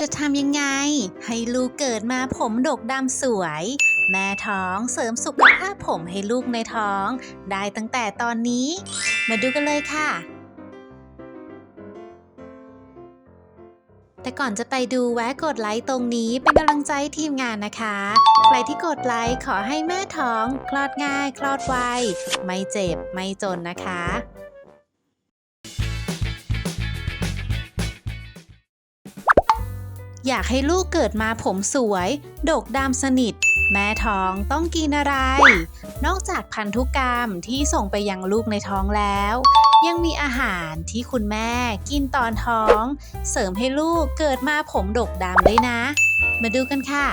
จะทำยังไง ให้ลูกเกิดมาผมดกดำสวย แม่ท้องเสริมสุขภาพผมให้ลูกในท้อง ได้ตั้งแต่ตอนนี้ มาดูกันเลยค่ะ แต่ก่อนจะไปดูแวะกดไลค์ตรงนี้เป็นกำลังใจทีมงานนะคะ ใครที่กดไลค์ขอให้แม่ท้อง คลอดง่าย คลอดไวไม่เจ็บไม่จนนะคะ อยากให้ลูกเกิดมาผมสวย ดกดำสนิท แม่ท้องต้องกินอะไร นอกจากพันธุกรรมที่ส่งไปยังลูกในท้องแล้ว ยังมีอาหารที่คุณแม่กินตอนท้อง เสริมให้ลูกเกิดมาผมดกดำด้วยนะ มาดูกันค่ะ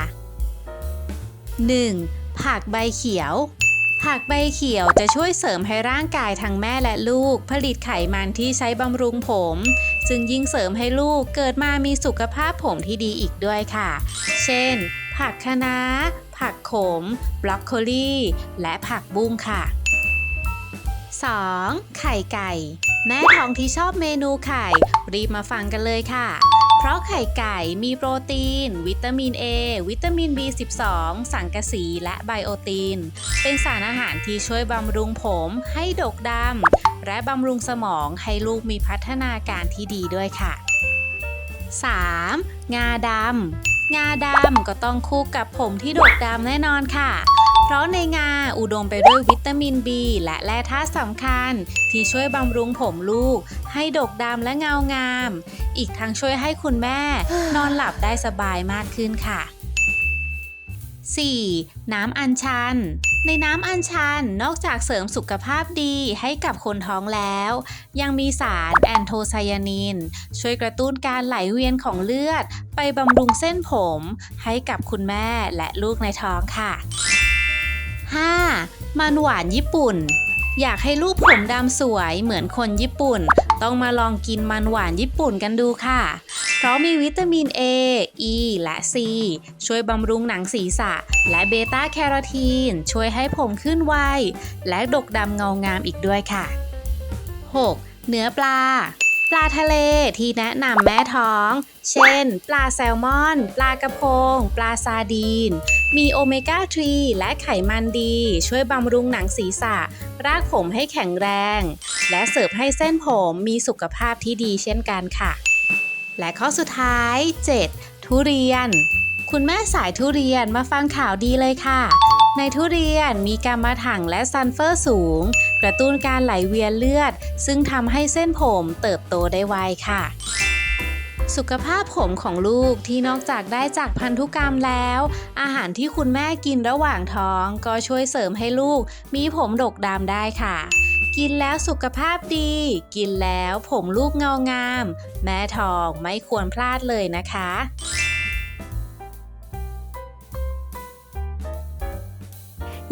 1. ผักใบเขียว ผักใบเขียวจะช่วยเสริมให้ร่างกายทั้งแม่และลูก ผลิตไขมันที่ใช้บำรุงผม ซึ่งยิ่งเสริมให้ลูกเกิดมามีสุขภาพผมที่ดีอีกด้วยค่ะ เช่น ผักคะน้า ผักขม บรอกโคลีและผักบุ้งค่ะ 2. ไข่ไก่ แม่ท้องที่ชอบเมนูไข่ รีบมาฟังกันเลยค่ะ เพราะไข่ไก่มีโปรตีน วิตามิน A วิตามิน B12 สังกะสี และไบโอตินเป็นสารอาหารที่ช่วยบำรุงผมให้ดกดำและบำรุงสมองให้ลูกมีพัฒนาการที่ดีด้วยค่ะ 3. งาดำงาดำก็ต้องคู่กับผมที่ดกดำแน่นอนค่ะเพราะในงาอุดมไปด้วยวิตามิน B และแร่ธาตุสำคัญ ที่ช่วยบำรุงผมลูก ให้ดกดำและเงางาม อีกทั้งช่วยให้คุณแม่ นอนหลับได้สบายมากขึ้นค่ะ 4. น้ำอัญชัน ในน้ำอัญชันนอกจากเสริมสุขภาพดีให้กับคนท้องแล้ว ยังมีสารแอนโทไซยานิน ช่วยกระตุ้นการไหลเวียนของเลือด ไปบำรุงเส้นผม ให้กับคุณแม่และลูกในท้องค่ะ 5. มันหวานญี่ปุ่น อยากให้ลูกผมดำสวยเหมือนคนญี่ปุ่น ต้องมาลองกินมันหวานญี่ปุ่นกันดูค่ะ เพราะมีวิตามิน A E และ C ช่วยบำรุงหนังศีรษะ และเบต้าแคโรทีน ช่วยให้ผมขึ้นไวและดกดำเงางามอีกด้วยค่ะ 6. เนื้อปลา ลาทะเลที่แนะนำแม่ท้อง เช่น ปลาแซลมอน ปลากระพง ปลาซาดีน มีโอเมก้า 3 และไขมันดี ช่วยบำรุงหนังศีรษะ รากผมให้แข็งแรง และเสิร์ฟให้เส้นผมมีสุขภาพที่ดีเช่นกันค่ะ และข้อสุดท้าย 7. ทุเรียน คุณแม่สายทุเรียนมาฟังข่าวดีเลยค่ะ ในทุเรียนมีกามาถังและซัลเฟอร์สูง กระตุ้นการไหลเวียนเลือด ซึ่งทำให้เส้นผมเติบโตได้ไวค่ะ สุขภาพผมของลูกที่นอกจากได้จากพันธุกรรมแล้ว อาหารที่คุณแม่กินระหว่างท้อง ก็ช่วยเสริมให้ลูก มีผมดกดำได้ค่ะกินแล้วสุขภาพดี กินแล้วผมลูกเงางาม แม่ทองไม่ควรพลาดเลยนะคะ